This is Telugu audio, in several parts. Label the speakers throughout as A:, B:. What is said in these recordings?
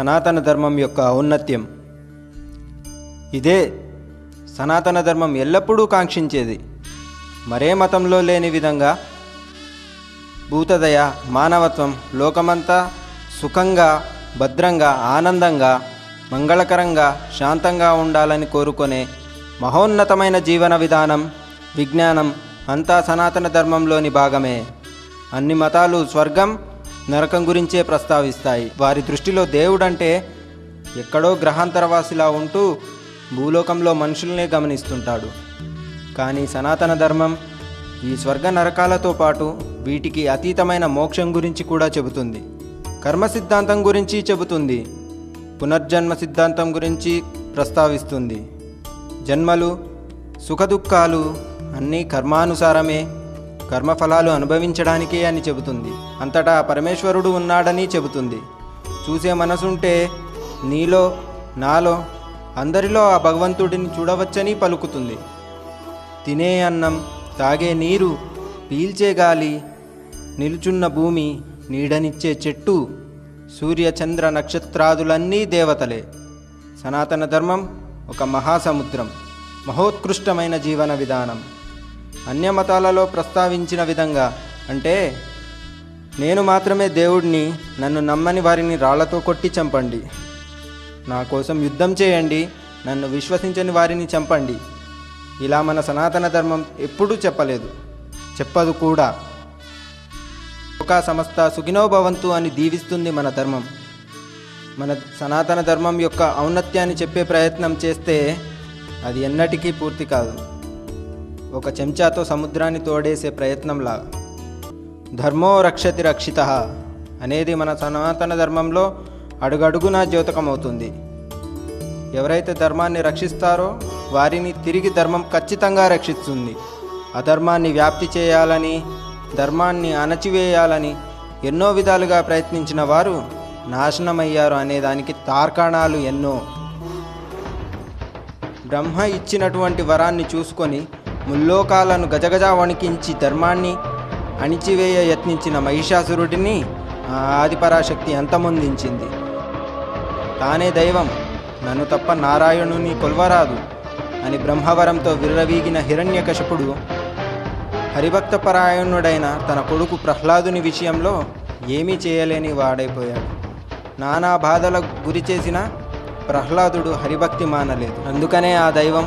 A: సనాతన ధర్మం యొక్క ఔన్నత్యం. ఇదే సనాతన ధర్మం ఎల్లప్పుడూ కాంక్షించేది. మరే మతంలో లేని విధంగా భూతదయ మానవత్వం లోకమంతా సుఖంగా భద్రంగా ఆనందంగా మంగళకరంగా శాంతంగా ఉండాలని కోరుకునే మహోన్నతమైన జీవన విధానం విజ్ఞానం అంతా సనాతన ధర్మంలోని భాగమే. అన్ని మతాలు స్వర్గం నరకం గురించే ప్రస్తావిస్తాయి. వారి దృష్టిలో దేవుడంటే ఎక్కడో గ్రహాంతరవాసిలా ఉంటూ భూలోకంలో మనుషుల్నే గమనిస్తుంటాడు. కానీ సనాతన ధర్మం ఈ స్వర్గ నరకాలతో పాటు వీటికి అతీతమైన మోక్షం గురించి కూడా చెబుతుంది. కర్మ సిద్ధాంతం గురించి చెబుతుంది. పునర్జన్మ సిద్ధాంతం గురించి ప్రస్తావిస్తుంది. జన్మలు సుఖదుఖాలు అన్నీ కర్మానుసారమే కర్మఫలాలు అనుభవించడానికే అని చెబుతుంది. అంతటా పరమేశ్వరుడు ఉన్నాడని చెబుతుంది. చూసే మనసుంటే నీలో నాలో అందరిలో ఆ భగవంతుడిని చూడవచ్చని పలుకుతుంది. తినే అన్నం తాగే నీరు పీల్చే గాలి నిలుచున్న భూమి నీడనిచ్చే చెట్టు సూర్య చంద్ర నక్షత్రాదులన్నీ దేవతలే. సనాతన ధర్మం ఒక మహాసముద్రం మహోత్కృష్టమైన జీవన విధానం. అన్య మతాలలో ప్రస్తావించిన విధంగా అంటే నేను మాత్రమే దేవుడిని నన్ను నమ్మని వారిని రాళ్ళతో కొట్టి చంపండి. నా కోసం యుద్ధం చేయండి నన్ను విశ్వసించని వారిని చంపండి. ఇలా మన సనాతన ధర్మం ఎప్పుడూ చెప్పలేదు. చెప్పదు కూడా. ఒక సమస్త సుఖినోభవంతు అని దీవిస్తుంది మన ధర్మం. మన సనాతన ధర్మం యొక్క ఔన్నత్యాన్ని చెప్పే ప్రయత్నం చేస్తే అది ఎన్నటికీ పూర్తి కాదు. ఒక చెంచాతో సముద్రాన్ని తోడేసే ప్రయత్నంలా. ధర్మో రక్షతి రక్షిత అనేది మన సనాతన ధర్మంలో అడుగడుగున ద్యోతకమవుతుంది ఎవరైతే ధర్మాన్ని రక్షిస్తారో వారిని తిరిగి ధర్మం ఖచ్చితంగా రక్షిస్తుంది. అధర్మాన్ని వ్యాప్తి చేయాలని ధర్మాన్ని అణచివేయాలని ఎన్నో విధాలుగా ప్రయత్నించిన వారు నాశనమయ్యారు అనేదానికి తార్కాణాలు ఎన్నో. బ్రహ్మ ఇచ్చినటువంటి వరాన్ని చూసుకొని ముల్లోకాలను గజగజ వణికించి ధర్మాన్ని అణిచివేయ యత్నించిన మహిషాసురుడిని ఆదిపరాశక్తి అంతమొందించింది. తానే దైవం నన్ను తప్ప నారాయణుని కొల్వరాదు అని బ్రహ్మవరంతో విర్రవీగిన హిరణ్యకశపుడు హరిభక్త పరాయణుడైన తన కొడుకు ప్రహ్లాదుని విషయంలో ఏమీ చేయలేని వాడైపోయాడు. నానా బాధలకు గురి చేసిన ప్రహ్లాదుడు హరిభక్తి మానలేదు. అందుకనే ఆ దైవం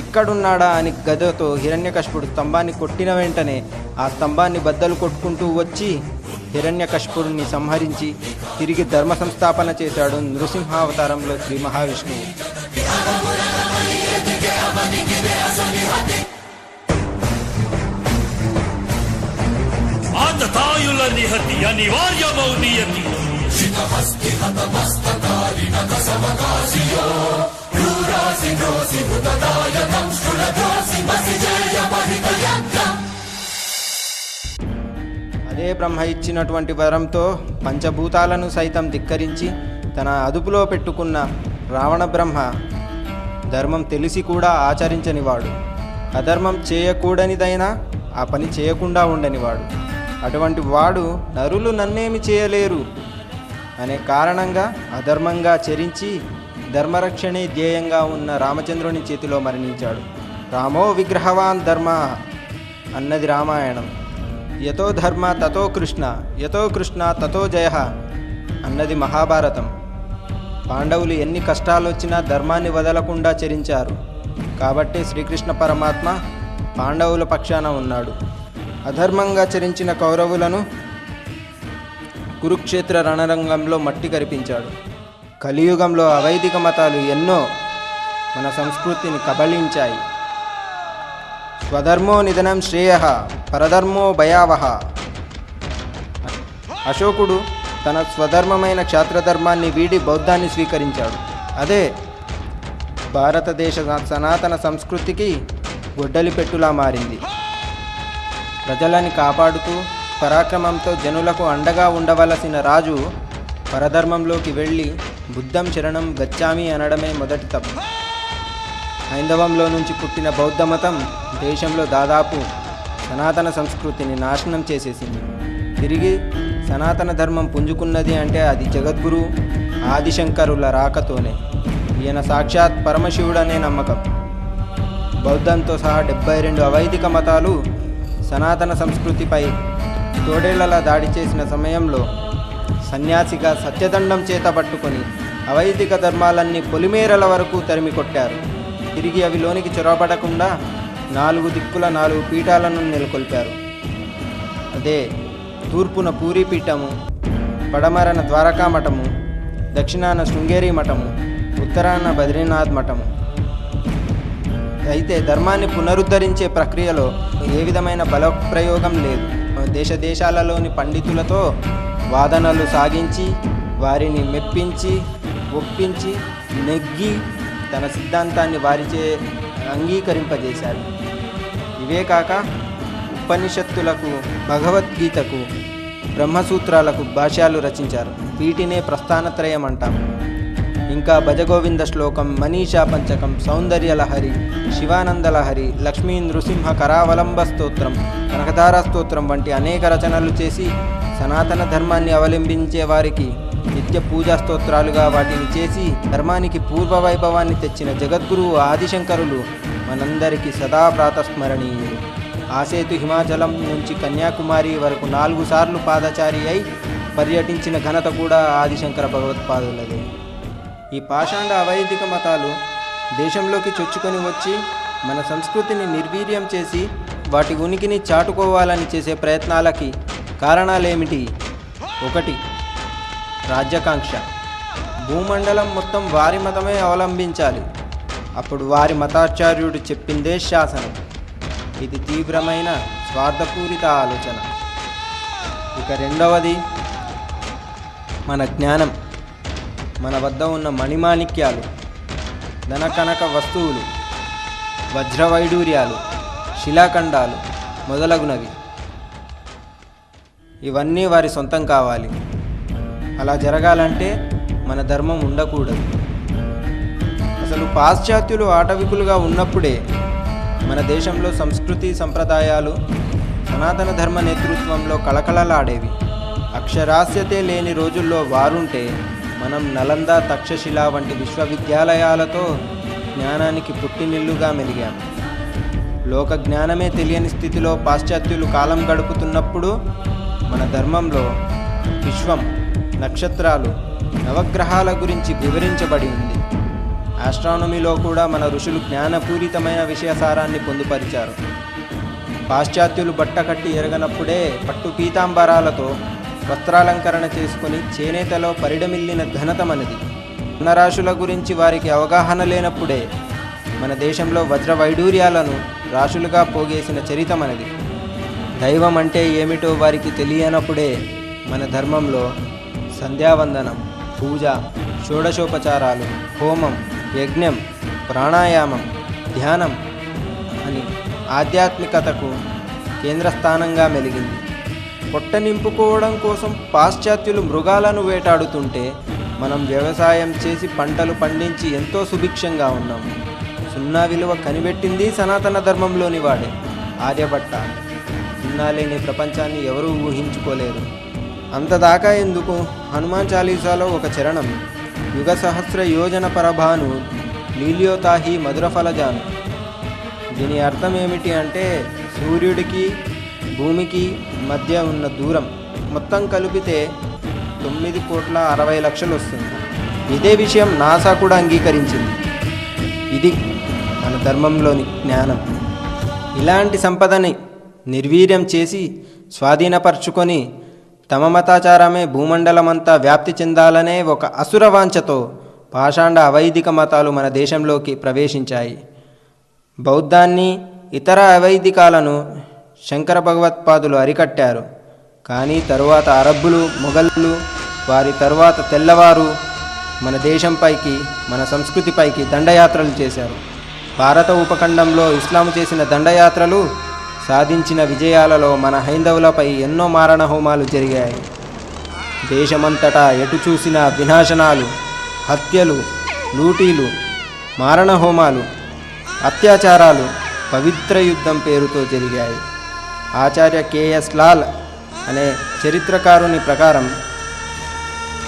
A: ఇక్కడున్నాడా అని గదతో హిరణ్యకష్పుడు స్తంభాన్ని కొట్టిన వెంటనే ఆ స్తంభాన్ని బద్దలు కొట్టుకుంటూ వచ్చి హిరణ్యకష్పురుణ్ణి సంహరించి తిరిగి ధర్మ సంస్థాపన చేశాడు నృసింహావతారంలో శ్రీ మహావిష్ణువు.
B: మసి జయ
A: అదే బ్రహ్మ ఇచ్చినటువంటి వరంతో పంచభూతాలను సైతం ధిక్కరించి తన అదుపులో పెట్టుకున్న రావణ బ్రహ్మ ధర్మం తెలిసి కూడా ఆచరించనివాడు అధర్మం చేయకూడనిదైనా ఆ పని చేయకుండా ఉండనివాడు. అటువంటి వాడు నరులు నన్నేమి చేయలేరు అనే కారణంగా అధర్మంగా చరించి ధర్మరక్షణే ధ్యేయంగా ఉన్న రామచంద్రుని చేతిలో మరణించాడు. రామో విగ్రహవాన్ ధర్మ అన్నది రామాయణం. యతో ధర్మ తతో కృష్ణ యతో కృష్ణ తతో జయ అన్నది మహాభారతం. పాండవులు ఎన్ని కష్టాలు వచ్చినా ధర్మాన్ని వదలకుండా చరించారు. కాబట్టి శ్రీకృష్ణ పరమాత్మ పాండవుల పక్షాన ఉన్నాడు. అధర్మంగా చరించిన కౌరవులను కురుక్షేత్ర రణరంగంలో మట్టి కరిపించాడు. కలియుగంలో అవైదిక మతాలు ఎన్నో మన సంస్కృతిని కబళించాయి. స్వధర్మో నిధనం శ్రేయ పరధర్మో భయావహ అశోకుడు తన స్వధర్మమైన క్షాత్రధర్మాన్ని వీడి బౌద్ధాన్ని స్వీకరించాడు. అదే భారతదేశ సనాతన సంస్కృతికి గొడ్డలి పెట్టులా మారింది. ప్రజలని కాపాడుతూ పరాక్రమంతో జనులకు అండగా ఉండవలసిన రాజు పరధర్మంలోకి వెళ్ళి బుద్ధం శరణం గచ్చామి అనడమే మొదటి తప్పు. హైందవంలో నుంచి పుట్టిన బౌద్ధ మతం దేశంలో దాదాపు సనాతన సంస్కృతిని నాశనం చేసేసింది. తిరిగి సనాతన ధర్మం పుంజుకున్నది అంటే అది జగద్గురు ఆదిశంకరుల రాకతోనే. ఈయన సాక్షాత్ పరమశివుడనే నమ్మకం. బౌద్ధంతో సహా డెబ్బై రెండు అవైదిక మతాలు సనాతన సంస్కృతిపై తోడేళ్ళలా దాడి చేసిన సమయంలో సన్యాసిగా సత్యదండం చేత పట్టుకొని అవైదిక ధర్మాలన్నీ పొలిమేరల వరకు తరిమి కొట్టారు తిరిగి అవి లోనికి చొరబడకుండా నాలుగు దిక్కుల నాలుగు పీఠాలను నెలకొల్పారు. అదే తూర్పున పూరీ పీఠము పడమరన ద్వారకా మఠము దక్షిణాన శృంగేరి మఠము ఉత్తరాన బద్రీనాథ్ మఠము. అయితే ధర్మాన్ని పునరుద్ధరించే ప్రక్రియలో ఏ విధమైన బలప్రయోగం లేదు. దేశ దేశాలలోని పండితులతో వాదనలు సాగించి వారిని మెప్పించి ఒప్పించి నెగ్గి తన సిద్ధాంతాన్ని వారిచే అంగీకరింపజేశాడు ఇవే కాక ఉపనిషత్తులకు భగవద్గీతకు బ్రహ్మసూత్రాలకు భాష్యాలు రచించారు. వీటినే ప్రస్థానత్రయం అంటాం ఇంకా భజగోవింద శ్లోకం మనీషా పంచకం సౌందర్యలహరి శివానందలహరి లక్ష్మీ నృసింహ కరావలంబ స్తోత్రం కనకధార స్తోత్రం వంటి అనేక రచనలు చేసి సనాతన ధర్మాన్ని అవలంబించే వారికి నిత్య పూజా స్తోత్రాలుగా వాటిని చేసి ధర్మానికి పూర్వ వైభవాన్ని తెచ్చిన జగద్గురువు ఆదిశంకరులు మనందరికీ సదా ప్రాతస్మరణీయులు. ఆసేతు హిమాచలం నుంచి కన్యాకుమారి వరకు నాలుగు సార్లు పాదచారి అయి పర్యటించిన ఘనత కూడా ఆదిశంకర భగవత్పాదులదే. ఈ పాషాండ అవైదిక మతాలు దేశంలోకి చొచ్చుకొని వచ్చి మన సంస్కృతిని నిర్వీర్యం చేసి వాటి ఉనికిని చాటుకోవాలని చేసే ప్రయత్నాలకి కారణాలేమిటి? ఒకటి రాజ్యాకాంక్ష. భూమండలం మొత్తం వారి మతమే అవలంబించాలి. అప్పుడు వారి మతాచార్యుడు చెప్పిందే శాసనం. ఇది తీవ్రమైన స్వార్థపూరిత ఆలోచన. ఇక రెండవది మన జ్ఞానం. మన వద్ద ఉన్న మణిమాణిక్యాలు ధనకనక వస్తువులు వజ్రవైడూర్యాలు శిలాఖండాలు మొదలగునవి. ఇవన్నీ వారి సొంతం కావాలి. అలా జరగాలంటే మన ధర్మం ఉండకూడదు. అసలు పాశ్చాత్యులు ఆటవికులుగా ఉన్నప్పుడే మన దేశంలో సంస్కృతి సంప్రదాయాలు సనాతన ధర్మ నేతృత్వంలో కళకళలాడేవి. అక్షరాస్యతే లేని రోజుల్లో వారుంటే మనం నలంద తక్షశిల వంటి విశ్వవిద్యాలయాలతో జ్ఞానానికి పుట్టినిల్లుగా మెలిగాం. లోక జ్ఞానమే తెలియని స్థితిలో పాశ్చాత్యులు కాలం గడుపుతున్నప్పుడు మన ధర్మంలో విశ్వం నక్షత్రాలు నవగ్రహాల గురించి వివరించబడి ఉంది ఆస్ట్రానమీలో కూడా మన ఋషులు జ్ఞానపూరితమైన విషయసారాన్ని పొందుపరిచారు. పాశ్చాత్యులు బట్టకట్టి ఎరగనప్పుడే పట్టు పీతాంబరాలతో వస్త్రాలంకరణ చేసుకుని చేనేతలో పరిడమిల్లిన ఘనత మనది. ధనరాశుల గురించి వారికి అవగాహన లేనప్పుడే మన దేశంలో వజ్ర వైడూర్యాలను రాశులుగా పోగేసిన చరిత మనది. దైవం అంటే ఏమిటో వారికి తెలియనప్పుడే మన ధర్మంలో సంధ్యావందనం పూజ షోడశోపచారాలు హోమం యజ్ఞం ప్రాణాయామం ధ్యానం అని ఆధ్యాత్మికతకు కేంద్రస్థానంగా మెలిగింది. పొట్ట నింపుకోవడం కోసం పాశ్చాత్యులు మృగాలను వేటాడుతుంటే మనం వ్యవసాయం చేసి పంటలు పండించి ఎంతో సుభిక్షంగా ఉన్నాము సున్నా విలువ కనిపెట్టింది సనాతన ధర్మంలోని వాడే ఆర్యభట్ట. సున్నా లేని ప్రపంచాన్ని ఎవరూ ఊహించుకోలేరు అంతదాకా ఎందుకు? హనుమాన్ చాలీసాలో ఒక చరణం. యుగ సహస్ర యోజన పరభాను లీల్యోతాహి మధురఫలజాను. దీని అర్థం ఏమిటి అంటే సూర్యుడికి భూమికి మధ్య ఉన్న దూరం మొత్తం కలిపితే తొమ్మిది కోట్ల అరవై లక్షలు వస్తుంది. ఇదే విషయం నాసా కూడా అంగీకరించింది. ఇది మన ధర్మంలోని జ్ఞానం. ఇలాంటి సంపదని నిర్వీర్యం చేసి స్వాధీనపరుచుకొని తమ మతాచారమే భూమండలమంతా వ్యాప్తి చెందాలనే ఒక అసురవాంఛతో పాషాండ అవైదిక మతాలు మన దేశంలోకి ప్రవేశించాయి. బౌద్ధాన్ని ఇతర అవైదికాలను శంకర భగవత్పాదులు అరికట్టారు. కానీ తరువాత అరబ్బులు మొఘల్లు వారి తరువాత తెల్లవారు మన దేశంపైకి మన సంస్కృతిపైకి దండయాత్రలు చేశారు. భారత ఉపఖండంలో ఇస్లాం చేసిన దండయాత్రలు సాధించిన విజయాలలో మన హైందవులపై ఎన్నో మారణ హోమాలు జరిగాయి. దేశమంతటా ఎటు చూసిన వినాశనాలు హత్యలు లూటీలు మారణ హోమాలు అత్యాచారాలు పవిత్ర యుద్ధం పేరుతో జరిగాయి. ఆచార్య కేఎస్ లాల్ అనే చరిత్రకారుని ప్రకారం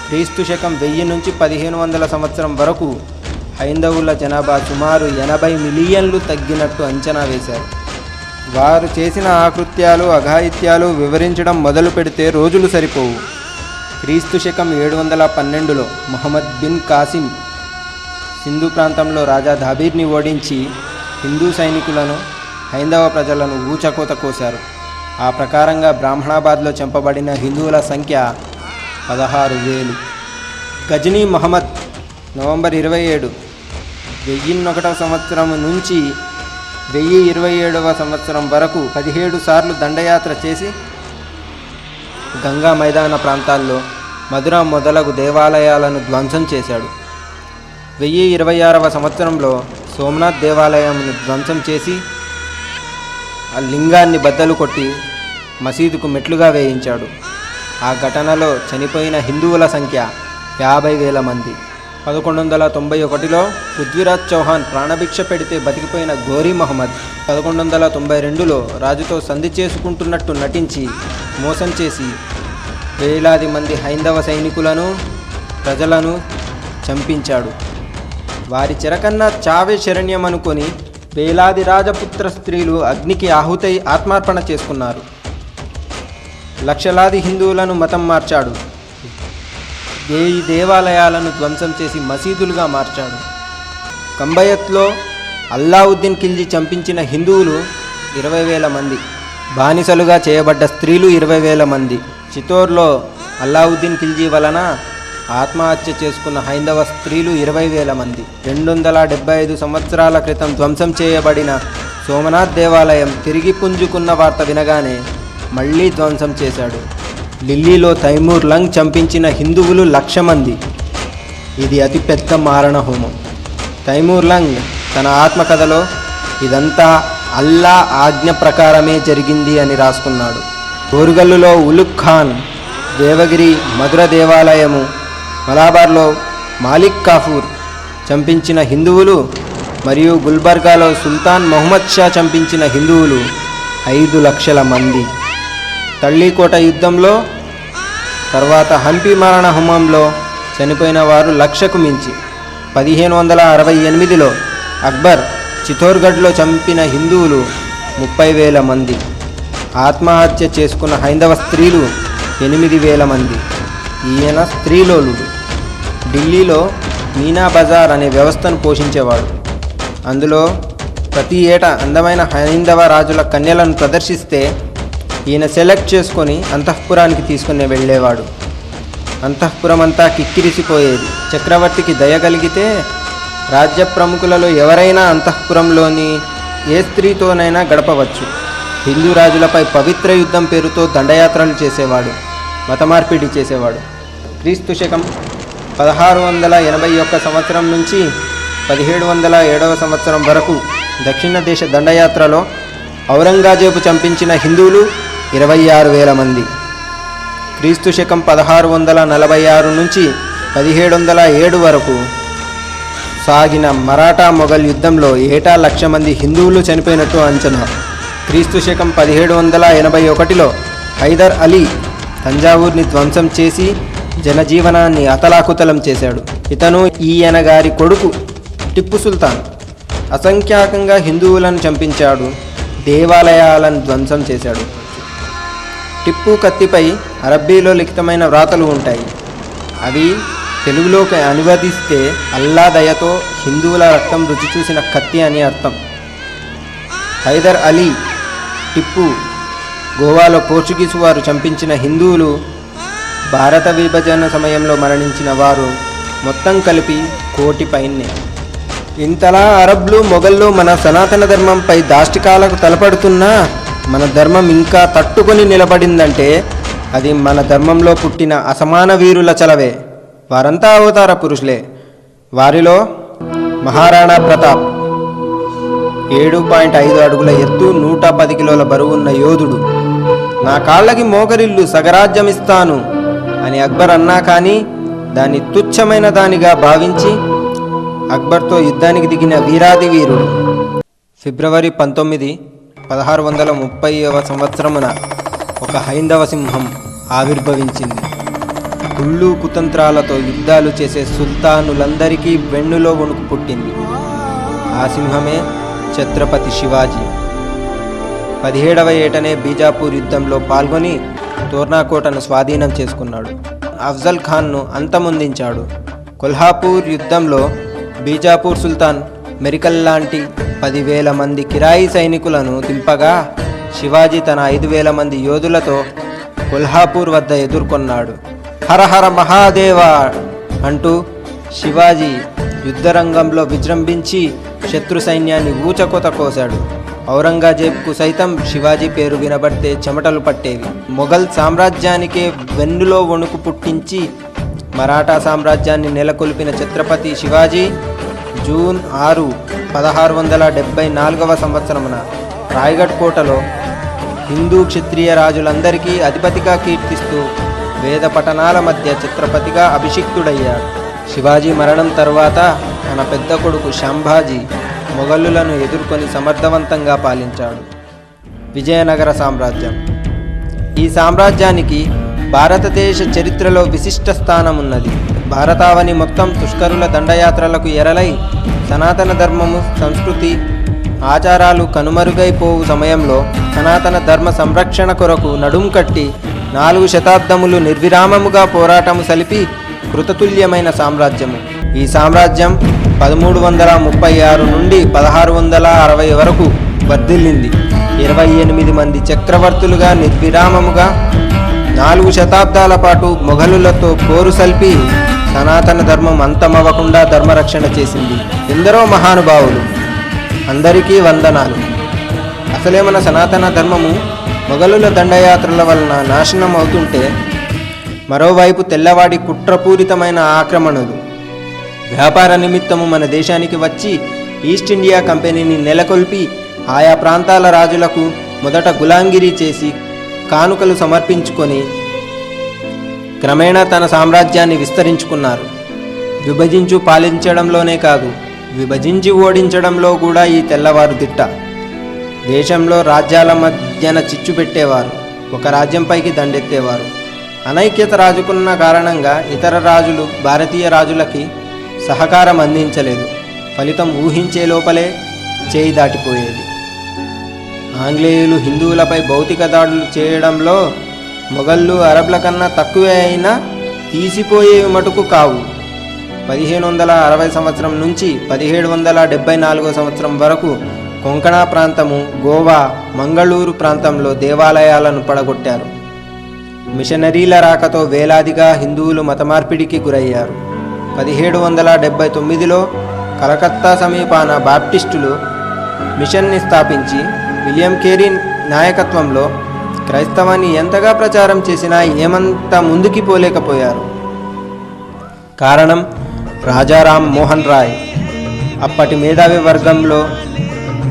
A: క్రీస్తు శకం వెయ్యి నుంచి పదిహేను వందల సంవత్సరం వరకు హైందవుల జనాభా సుమారు ఎనభై మిలియన్లు తగ్గినట్టు అంచనా వేశారు. వారు చేసిన ఆకృత్యాలు అఘాయిత్యాలు వివరించడం మొదలు పెడితే రోజులు సరిపోవు. క్రీస్తు శకం ఏడు వందల పన్నెండులో మొహమ్మద్ బిన్ కాసిం సింధు ప్రాంతంలో రాజా ధాబీర్ని ఓడించి హిందూ సైనికులను హైందవ ప్రజలను ఊచకోత కోశారు. ఆ ప్రకారంగా బ్రాహ్మణాబాద్లో చంపబడిన హిందువుల సంఖ్య పదహారు వేలు. గజనీ మహమ్మద్ నవంబర్ ఇరవై ఏడు వెయ్యిన్నొకటవ సంవత్సరం నుంచి వెయ్యి ఇరవై ఏడవ సంవత్సరం వరకు పదిహేడు సార్లు దండయాత్ర చేసి గంగా మైదాన ప్రాంతాల్లో మధుర మొదలగు దేవాలయాలను ధ్వంసం చేశాడు. వెయ్యి ఇరవై ఆరవ సంవత్సరంలో సోమనాథ్ దేవాలయంను ధ్వంసం చేసి ఆ లింగాన్ని బద్దలు కొట్టి మసీదుకు మెట్లుగా వేయించాడు. ఆ ఘటనలో చనిపోయిన హిందువుల సంఖ్య యాభై వేల మంది. పదకొండు వందల తొంభై ఒకటిలో పృథ్వీరాజ్ చౌహాన్ ప్రాణభిక్ష పెడితే బతికిపోయిన గోరీ మహమ్మద్ పదకొండు వందల తొంభై రెండులో రాజుతో సంధి చేసుకుంటున్నట్టు నటించి మోసం చేసి వేలాది మంది హైందవ సైనికులను ప్రజలను చంపించాడు. వారి చెరకన్నా చావే శరణ్యం అనుకొని వేలాది రాజపుత్ర స్త్రీలు అగ్నికి ఆహుతై ఆత్మార్పణ చేసుకున్నారు. లక్షలాది హిందువులను మతం మార్చాడు. దేవి దేవాలయాలను ధ్వంసం చేసి మసీదులుగా మార్చాడు. కంబయత్లో అల్లావుద్దీన్ ఖిల్జీ చంపించిన హిందువులు ఇరవై వేల మంది. బానిసలుగా చేయబడ్డ స్త్రీలు ఇరవై వేల మంది. చిత్తోర్లో అల్లావుద్దీన్ ఖిల్జీ వలన ఆత్మహత్య చేసుకున్న హైందవ స్త్రీలు ఇరవై వేల మంది. రెండు వందల డెబ్బై ఐదు సంవత్సరాల క్రితం ధ్వంసం చేయబడిన సోమనాథ్ దేవాలయం తిరిగి పుంజుకున్న వార్త వినగానే మళ్ళీ ధ్వంసం చేశాడు. ఢిల్లీలో తైమూర్ లంగ్ చంపించిన హిందువులు లక్ష మంది. ఇది అతిపెద్ద మారణ హోమం. తైమూర్ లంగ్ తన ఆత్మకథలో ఇదంతా అల్లా ఆజ్ఞ ప్రకారమే జరిగింది అని రాసుకున్నాడు. కోరుగల్లులో ఉలుక్ ఖాన్ దేవగిరి మధుర దేవాలయము మలాబార్లో మాలిక్ కాఫూర్ చంపించిన హిందువులు మరియు గుల్బర్గాలో సుల్తాన్ మొహమ్మద్ షా చంపించిన హిందువులు ఐదు లక్షల మంది. తళ్ళీకోట యుద్ధంలో తర్వాత హంపి మరణ హోమంలో చనిపోయిన వారు లక్షకు మించి. పదిహేను వందల అరవై ఎనిమిదిలో అక్బర్ చిత్తోర్గఢ్లో చంపిన హిందువులు ముప్పై వేల మంది. ఆత్మహత్య చేసుకున్న హైందవ స్త్రీలు ఎనిమిది వేల మంది. ఈయన స్త్రీలోలుడు. ఢిల్లీలో మీనా బజార్ అనే వ్యవస్థను పోషించేవాడు. అందులో ప్రతి ఏటా అందమైన హైందవ రాజుల కన్యలను ప్రదర్శిస్తే ఈయన సెలెక్ట్ చేసుకొని అంతఃపురానికి తీసుకుని వెళ్ళేవాడు. అంతఃపురం అంతా కిక్కిరిసిపోయేది. చక్రవర్తికి దయ కలిగితే రాజ్య ప్రముఖులలో ఎవరైనా అంతఃపురంలోని ఏ స్త్రీతోనైనా గడపవచ్చు. హిందూ రాజులపై పవిత్ర యుద్ధం పేరుతో దండయాత్రలు చేసేవాడు. మతమార్పిడి చేసేవాడు. క్రీస్తు శకం పదహారు వందల ఎనభై ఒక్క సంవత్సరం నుంచి పదిహేడు వందల ఏడవ సంవత్సరం వరకు దక్షిణ దేశ దండయాత్రలో ఔరంగజేబు చంపించిన హిందువులు ఇరవై ఆరు వేల మంది. క్రీస్తు శకం పదహారు వందల నలభై ఆరు నుంచి పదిహేడు వందల ఏడు వరకు సాగిన మరాఠా మొఘల్ యుద్ధంలో ఏటా లక్ష మంది హిందువులు చనిపోయినట్టు అంచనా. క్రీస్తు శకం పదిహేడు వందల ఎనభై ఒకటిలో హైదర్ అలీ తంజావూర్ని ధ్వంసం చేసి జనజీవనాన్ని అతలాకుతలం చేశాడు. ఇతను ఈయన గారి కొడుకు టిప్పు సుల్తాన్. అసంఖ్యాకంగా హిందువులను చంపించాడు. దేవాలయాలను ధ్వంసం చేశాడు. టిప్పు కత్తిపై అరబ్బీలో లిఖితమైన వ్రాతలు ఉంటాయి. అవి తెలుగులోకి అనువదిస్తే అల్లా దయతో హిందువుల రక్తం రుచి చూసిన కత్తి అని అర్థం. హైదర్ అలీ టిప్పు గోవాలో పోర్చుగీసు వారు చంపించిన హిందువులు భారత విభజన సమయంలో మరణించిన వారు మొత్తం కలిపి కోటి పైనే. ఇంతలా అరబ్లు మొఘళ్ళు మన సనాతన ధర్మంపై దాష్టికాలకు తలపడుతున్నా మన ధర్మం ఇంకా తట్టుకొని నిలబడిందంటే అది మన ధర్మంలో పుట్టిన అసమాన వీరుల చలవే. వారంతా అవతార పురుషులే. వారిలో మహారాణా ప్రతాప్. ఏడు పాయింట్ ఐదు అడుగుల ఎత్తు నూట పది కిలోల బరువున్న యోధుడు. నా కాళ్ళకి మోకరిల్లు సగరాజ్యమిస్తాను అని అక్బర్ అన్నా కానీ దాన్ని తుచ్చమైన దానిగా భావించి అక్బర్తో యుద్ధానికి దిగిన వీరాది వీరుడు. ఫిబ్రవరి పంతొమ్మిది పదహారు వందల ముప్పైవ సంవత్సరమున ఒక హైందవ సింహం ఆవిర్భవించింది. కుళ్ళు కుతంత్రాలతో యుద్ధాలు చేసే సుల్తానులందరికీ వెన్నులో వణుకు పుట్టింది. ఆ సింహమే ఛత్రపతి శివాజీ. పదిహేడవ ఏటనే బీజాపూర్ యుద్ధంలో పాల్గొని తోర్నాకోటను స్వాధీనం చేసుకున్నాడు. అఫ్జల్ ఖాన్ను అంతమొందించాడు. కొల్హాపూర్ యుద్ధంలో బీజాపూర్ సుల్తాన్ మెరికల్ లాంటి పదివేల మంది కిరాయి సైనికులను దింపగా శివాజీ తన ఐదు వేల మంది యోధులతో కొల్హాపూర్ వద్ద ఎదుర్కొన్నాడు. హరహర మహాదేవ అంటూ శివాజీ యుద్ధరంగంలో విజృంభించి శత్రు సైన్యాన్ని ఊచకొత కోశాడు. ఔరంగజేబ్కు సైతం శివాజీ పేరు వినబడితే చెమటలు పట్టేవి. మొఘల్ సామ్రాజ్యానికే వెన్నులో వణుకు పుట్టించి మరాఠా సామ్రాజ్యాన్ని నెలకొల్పిన ఛత్రపతి శివాజీ జూన్ ఆరు పదహారు వందల డెబ్బై నాలుగవ సంవత్సరమున రాయగఢ్ కోటలో హిందూ క్షత్రియ రాజులందరికీ అధిపతిగా కీర్తిస్తూ వేద పఠనాల మధ్య ఛత్రపతిగా అభిషిక్తుడయ్యాడు. శివాజీ మరణం తర్వాత తన పెద్ద కొడుకు శాంభాజీ మొఘలులను ఎదుర్కొని సమర్థవంతంగా పాలించాడు. విజయనగర సామ్రాజ్యం. ఈ సామ్రాజ్యానికి భారతదేశ చరిత్రలో విశిష్ట స్థానం ఉన్నది భారతావని మొత్తం తుష్కరుల దండయాత్రలకు ఎరలై సనాతన ధర్మము సంస్కృతి ఆచారాలు కనుమరుగైపోవు సమయంలో సనాతన ధర్మ సంరక్షణ కొరకు నడుం కట్టి నాలుగు శతాబ్దములు నిర్విరామముగా పోరాటము సలిపి కృతతుల్యమైన సామ్రాజ్యము. ఈ సామ్రాజ్యం పదమూడు వందల ముప్పై ఆరు నుండి పదహారు వందల అరవై వరకు వర్ధిల్లింది. ఇరవై ఎనిమిది మంది చక్రవర్తులుగా నిర్విరామముగా నాలుగు శతాబ్దాల పాటు మొఘలులతో పోరు సల్పి సనాతన ధర్మం అంతమవ్వకుండా ధర్మరక్షణ చేసింది ఎందరో మహానుభావులు. అందరికీ వందనాలు. అసలే మన సనాతన ధర్మము మొఘలుల దండయాత్రల వలన నాశనం అవుతుంటే మరోవైపు తెల్లవాడి కుట్రపూరితమైన ఆక్రమణలు వ్యాపార నిమిత్తము మన దేశానికి వచ్చి ఈస్ట్ ఇండియా కంపెనీని నెలకొల్పి ఆయా ప్రాంతాల రాజులకు మొదట గులాంగిరి చేసి కానుకలు సమర్పించుకొని క్రమేణా తన సామ్రాజ్యాన్ని విస్తరించుకున్నారు. విభజించు పాలించడంలోనే కాదు విభజించి ఓడించడంలో కూడా ఈ తెల్లవారు దిట్ట దేశంలో రాజ్యాల మధ్యన చిచ్చు పెట్టేవారు ఒక రాజ్యంపైకి దండెత్తేవారు. అనైక్యత రాజుకున్న కారణంగా ఇతర రాజులు భారతీయ రాజులకి సహకారం అందించలేదు. ఫలితం ఊహించే లోపలే చేయి దాటిపోయేది. ఆంగ్లేయులు హిందువులపై భౌతిక దాడులు చేయడంలో మొఘళ్ళు అరబ్ల కన్నా తక్కువే అయినా తీసిపోయేవి మటుకు కావు. పదిహేను వందల అరవై సంవత్సరం నుంచి పదిహేడు వందల డెబ్బై నాలుగో సంవత్సరం వరకు కొంకణా ప్రాంతము గోవా మంగళూరు ప్రాంతంలో దేవాలయాలను పడగొట్టారు. మిషనరీల రాకతో వేలాదిగా హిందువులు మతమార్పిడికి గురయ్యారు. పదిహేడు వందల డెబ్బై తొమ్మిదిలో కలకత్తా సమీపాన బాప్టిస్టులు మిషన్ని స్థాపించి విలియం కేరీ నాయకత్వంలో క్రైస్తవాన్ని ఎంతగా ప్రచారం చేసినా ఏమంత ముందుకి పోలేకపోయారు. కారణం రాజారాం మోహన్ రాయ్. అప్పటి మేధావి వర్గంలో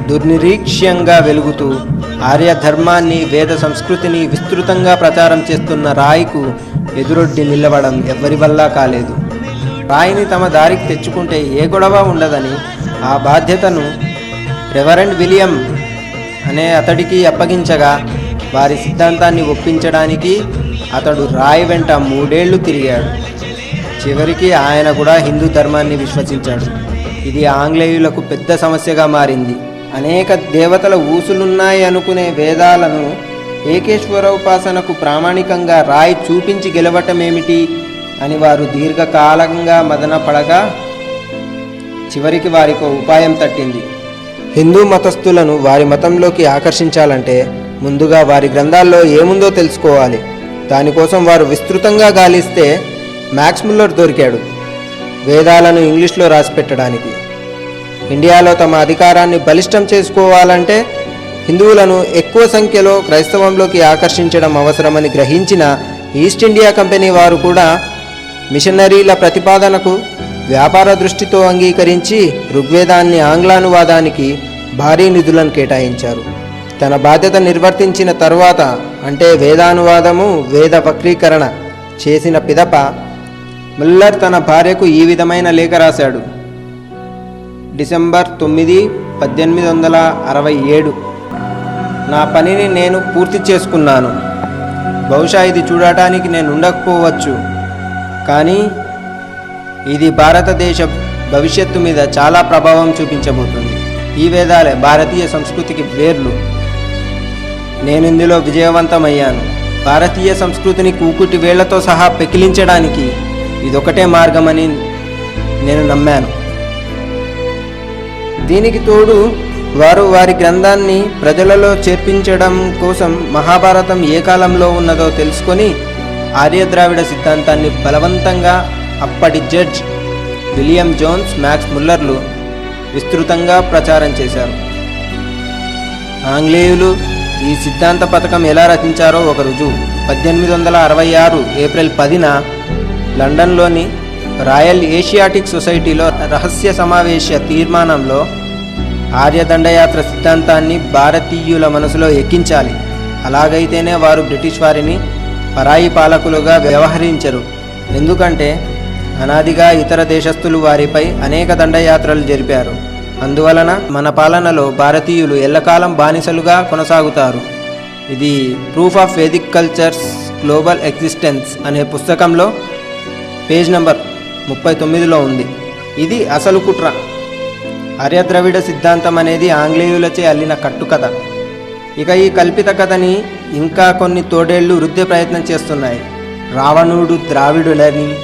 A: దుర్నిరీక్ష్యంగా వెలుగుతూ ఆర్యధర్మాన్ని వేద సంస్కృతిని విస్తృతంగా ప్రచారం చేస్తున్న రాయ్కు ఎదురొడ్డి నిలవడం ఎవరి వల్ల కాలేదు. రాయిని తమ దారికి తెచ్చుకుంటే ఏ గొడవ ఉండదని ఆ బాధ్యతను రెవరెండ్ విలియం అనే అతడికి అప్పగించగా వారి సిద్ధాంతాన్ని ఒప్పించడానికి అతడు రాయి వెంట మూడేళ్ళు తిరిగాడు. చివరికి ఆయన కూడా హిందూ ధర్మాన్ని విశ్వసించాడు. ఇది ఆంగ్లేయులకు పెద్ద సమస్యగా మారింది. అనేక దేవతల ఊసులున్నాయి అనుకునే వేదాలను ఏకేశ్వరోపాసనకు ప్రామాణికంగా రాయి చూపించి గెలవటమేమిటి? అని వారు దీర్ఘకాలంగా మదన పడగా చివరికి వారికి ఉపాయం తట్టింది. హిందూ మతస్థులను వారి మతంలోకి ఆకర్షించాలంటే ముందుగా వారి గ్రంథాల్లో ఏముందో తెలుసుకోవాలి. దానికోసం వారు విస్తృతంగా గాలిస్తే మ్యాక్స్ ముల్లర్ దొరికాడు. వేదాలను ఇంగ్లీష్లో రాసి పెట్టడానికి. ఇండియాలో తమ అధికారాన్ని బలిష్టం చేసుకోవాలంటే హిందువులను ఎక్కువ సంఖ్యలో క్రైస్తవంలోకి ఆకర్షించడం అవసరమని గ్రహించిన ఈస్ట్ ఇండియా కంపెనీ వారు కూడా మిషనరీల ప్రతిపాదనకు వ్యాపార దృష్టితో అంగీకరించి ఋగ్వేదాన్ని ఆంగ్లానువాదానికి భారీ నిధులను కేటాయించారు. తన బాధ్యత నిర్వర్తించిన తరువాత అంటే వేదానువాదము వేద వక్రీకరణ చేసిన పిదప ముల్లర్ తన భార్యకు ఈ విధమైన లేఖ రాశాడు. డిసెంబర్ తొమ్మిది పద్దెనిమిది వందల అరవై ఏడు. నా పనిని నేను పూర్తి చేసుకున్నాను. బహుశా ఇది చూడటానికి నేను ఉండకపోవచ్చు. కానీ ఇది భారతదేశ భవిష్యత్తు మీద చాలా ప్రభావం చూపించబోతుంది. ఈ వేదాలే భారతీయ సంస్కృతికి వేర్లు. నేను ఇందులో విజయవంతమయ్యాను. భారతీయ సంస్కృతిని కూకుటి వేళ్ళతో సహా పెకిలించడానికి ఇదొకటే మార్గమని నేను నమ్మాను. దీనికి తోడు వారు వారి గ్రంథాన్ని ప్రజలలో చేర్పించడం కోసం మహాభారతం ఏ కాలంలో ఉన్నదో తెలుసుకొని ఆర్యద్రావిడ సిద్ధాంతాన్ని బలవంతంగా అప్పటి జడ్జ్ విలియం జోన్స్ మ్యాక్స్ ముల్లర్లు విస్తృతంగా ప్రచారం చేశారు. ఆంగ్లేయులు ఈ సిద్ధాంత పథకం ఎలా రచించారో ఒక రుజువు. పద్దెనిమిది వందల అరవై ఆరు ఏప్రిల్ పదిన లండన్లోని రాయల్ ఏషియాటిక్ సొసైటీలో రహస్య సమావేశ తీర్మానంలో ఆర్యదండయాత్ర సిద్ధాంతాన్ని భారతీయుల మనసులో ఎక్కించాలి. అలాగైతేనే వారు బ్రిటిష్ వారిని పరాయి పాలకులుగా వ్యవహరించరు. ఎందుకంటే అనాదిగా ఇతర దేశస్థులు వారిపై అనేక దండయాత్రలు జరిపారు. అందువలన మన పాలనలో భారతీయులు ఎల్లకాలం బానిసలుగా కొనసాగుతారు. ఇది proof of Vedic cultures global existence అనే పుస్తకంలో పేజ్ నెంబర్ ముప్పై తొమ్మిదిలో ఉంది. ఇది అసలు కుట్ర. ఆర్యద్రవిడ సిద్ధాంతం అనేది ఆంగ్లేయులచే అల్లిన కట్టుకథ. ఇక ఈ కల్పిత కథని ఇంకా కొన్ని తోడేళ్ళు వృద్ధి ప్రయత్నం చేస్తున్నాయి. రావణుడు ద్రావిడులని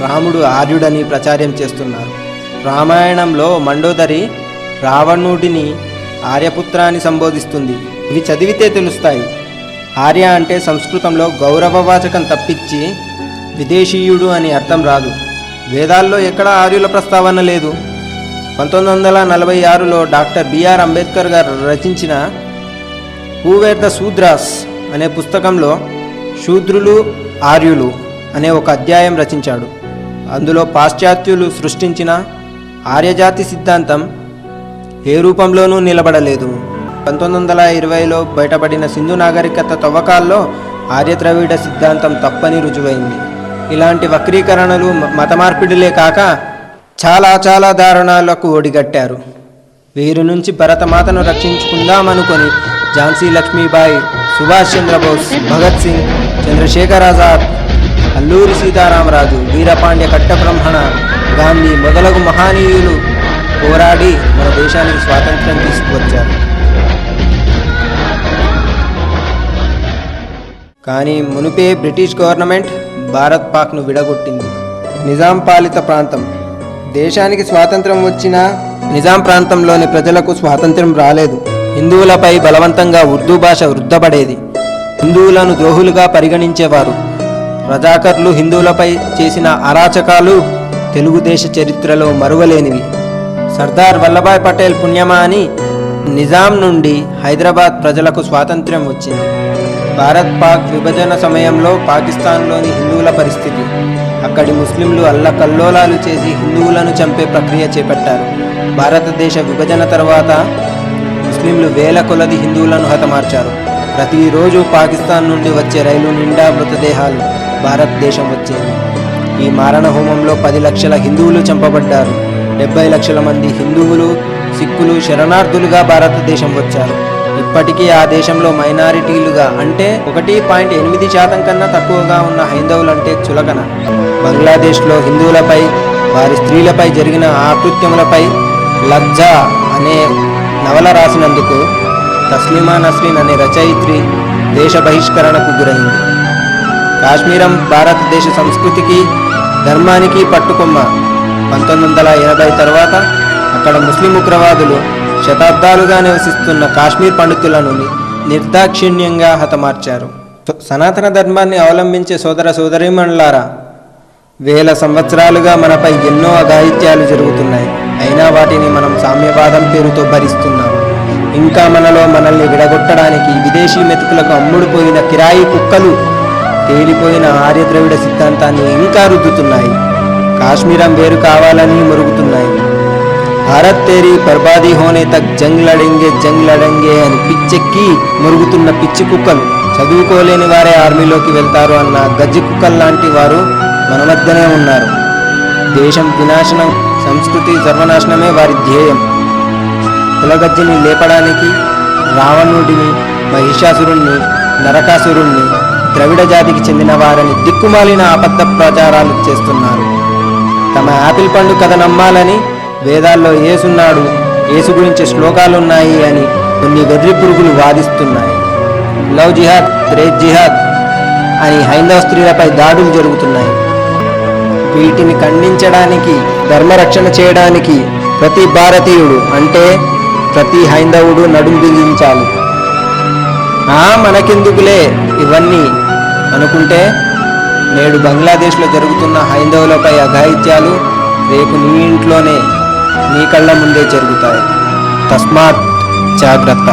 A: రాముడు ఆర్యుడని ప్రచారం చేస్తున్నారు. రామాయణంలో మండోదరి రావణుడిని ఆర్యపుత్రాన్ని సంబోధిస్తుంది. ఇవి చదివితే తెలుస్తాయి. ఆర్య అంటే సంస్కృతంలో గౌరవవాచకం తప్పించి విదేశీయుడు అని అర్థం రాదు. వేదాల్లో ఎక్కడా ఆర్యుల ప్రస్తావన లేదు. పంతొమ్మిది వందల నలభై ఆరులో డాక్టర్ బిఆర్ అంబేద్కర్ గారు రచించిన హూ వేర్ ద శూద్రాస్ అనే పుస్తకంలో శూద్రులు ఆర్యులు అనే ఒక అధ్యాయం రచించాడు. అందులో పాశ్చాత్యులు సృష్టించిన ఆర్యజాతి సిద్ధాంతం ఏ రూపంలోనూ నిలబడలేదు. పంతొమ్మిది వందల ఇరవైలో బయటపడిన సింధు నాగరికత తవ్వకాల్లో ఆర్యద్రవిడ సిద్ధాంతం తప్పని రుజువైంది. ఇలాంటి వక్రీకరణలు మ- మత మార్పిడిలే కాక చాలా చాలా దారుణాలకు ఒడిగట్టారు. వీరి నుంచి భరతమాతను రక్షించుకుందామనుకొని ఝాన్సీ లక్ష్మీబాయి సుభాష్ చంద్రబోస్ భగత్ సింగ్ చంద్రశేఖర్ ఆజాద్ అల్లూరి సీతారామరాజు వీరపాండ్య కట్టబ్రహ్మణ గాంధీ మొదలగు మహనీయులు పోరాడి మన దేశానికి స్వాతంత్రం తీసుకువచ్చారు. కానీ మునిపే బ్రిటిష్ గవర్నమెంట్ భారత్ పాక్ను విడగొట్టింది. నిజాం పాలిత ప్రాంతం. దేశానికి స్వాతంత్రం వచ్చినా నిజాం ప్రాంతంలోని ప్రజలకు స్వాతంత్రం రాలేదు. హిందువులపై బలవంతంగా ఉర్దూ భాష వృద్ధపడేది. హిందువులను ద్రోహులుగా పరిగణించేవారు. రజాకర్లు హిందువులపై చేసిన అరాచకాలు తెలుగుదేశ చరిత్రలో మరువలేనివి. సర్దార్ వల్లభాయ్ పటేల్ పుణ్యమా అని నిజాం నుండి హైదరాబాద్ ప్రజలకు స్వాతంత్ర్యం వచ్చింది. భారత్ పాక్ విభజన సమయంలో పాకిస్తాన్లోని హిందువుల పరిస్థితి. అక్కడి ముస్లింలు అల్లకల్లోలాలు చేసి హిందువులను చంపే ప్రక్రియ చేపట్టారు. భారతదేశ విభజన తర్వాత ముస్లింలు వేల కొలది హిందువులను హతమార్చారు. ప్రతిరోజు పాకిస్తాన్ నుండి వచ్చే రైలు నిండా మృతదేహాలు భారతదేశం వచ్చేవి ఈ మారణ హోమంలో పది లక్షల హిందువులు చంపబడ్డారు. డెబ్బై లక్షల మంది హిందువులు సిక్కులు శరణార్థులుగా భారతదేశం వచ్చారు. ఇప్పటికీ ఆ దేశంలో మైనారిటీలుగా అంటే ఒకటి పాయింట్ ఎనిమిది శాతం కన్నా తక్కువగా ఉన్న హైందవులంటే చులకన. బంగ్లాదేశ్లో హిందువులపై వారి స్త్రీలపై జరిగిన ఆకృత్యములపై లజ్జా అనే నవల రాసినందుకు తస్లిమా నస్రీన్ అనే రచయిత్రి దేశ బహిష్కరణకు గురైంది. కాశ్మీరం భారతదేశ సంస్కృతికి ధర్మానికి పట్టుకొమ్మ. పంతొమ్మిది వందల ఎనభై తర్వాత అక్కడ ముస్లిం ఉగ్రవాదులు శతాబ్దాలుగా నివసిస్తున్న కాశ్మీర్ పండితులను నిర్దాక్షిణ్యంగా హతమార్చారు. సనాతన ధర్మాన్ని అవలంబించే సోదర సోదరీమణులారా వేల సంవత్సరాలుగా మనపై ఎన్నో అఘాయిత్యాలు జరుగుతున్నాయి. అయినా వాటిని మనం సామ్యవాదం పేరుతో భరిస్తున్నాం ఇంకా మనలో మనల్ని విడగొట్టడానికి విదేశీ మెతుకులకు అమ్ముడుపోయిన కిరాయి కుక్కలు తేలిపోయిన ఆర్యద్రవిడ సిద్ధాంతాన్ని ఇంకా రుద్దుతున్నాయి. కాశ్మీరం వేరు కావాలని మురుగుతున్నాయి. భారత్ తేరీ బర్బాదీ హోనే తక్ జంగ్ లడెంగే జంగ్ లడెంగే అని పిచ్చెక్కి మురుగుతున్న పిచ్చి కుక్కలు. చదువుకోలేని వారే ఆర్మీలోకి వెళ్తారు అన్న గజ్జి కుక్కల్ లాంటి వారు మన మధ్యనే ఉన్నారు. దేశం వినాశనం సంస్కృతి సర్వనాశనమే వారి ధ్యేయం. కులగజ్జిని లేపడానికి రావణుడిని మహిషాసురుణ్ణి నరకాసురుణ్ణి ద్రవిడ జాతికి చెందిన వారిని దిక్కుమాలిన అబద్ధ ప్రచారాలు చేస్తున్నారు. తమ యాపిల్ పండు కథ నమ్మాలని వేదాల్లో ఏసున్నాడు ఏసు గురించి శ్లోకాలున్నాయి అని కొన్ని వెర్రి పురుగులు వాదిస్తున్నాయి. లవ్ జిహాద్ రేజ్ జిహాద్ అని హైందవ స్త్రీలపై దాడులు జరుగుతున్నాయి. వీటిని ఖండించడానికి ధర్మరక్షణ చేయడానికి ప్రతి భారతీయుడు అంటే ప్రతి హైందవుడు నడుం బిగించాలి. ఆ మనకెందుకులే ఇవన్నీ అనుకుంటే నేడు బంగ్లాదేశ్లో జరుగుతున్న హైందవులపై అఘాయిత్యాలు రేపు నీ ఇంట్లోనే నీ కళ్ళ ముందే జరుగుతాయి. తస్మాత్ జాగ్రత్త.